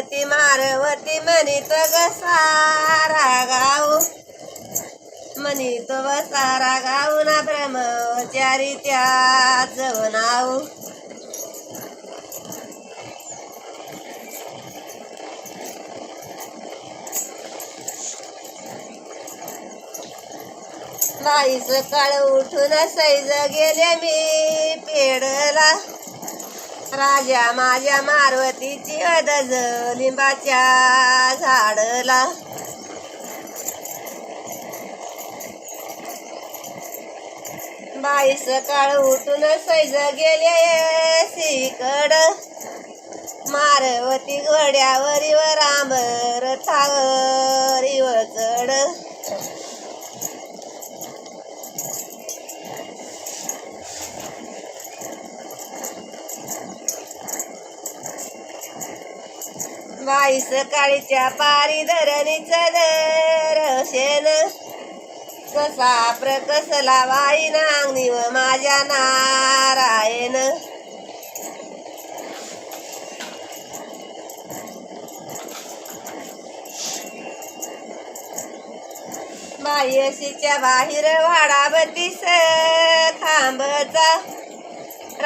पार्वती मारवती म्हणित ग सारा गाव. म्हणित व सारा गाव ना ब्रह्मचारी त्या नाव. बाईस काळ उठून सैज गेले मी पेडला. राजा माझ्या मारवतीची अदज लिंबाच्या झाडला. बाई सकाळ उठून सैज गेले सीकड. मारवती घोड्यावरीवर व राम रथावरी व चढ. माईस सकाळीच्या पारी धरणीच दरशेन कसा प्रकसला वाई नांगणी व माझ्या नारायण. बाई बाहेर वाडा खांबचा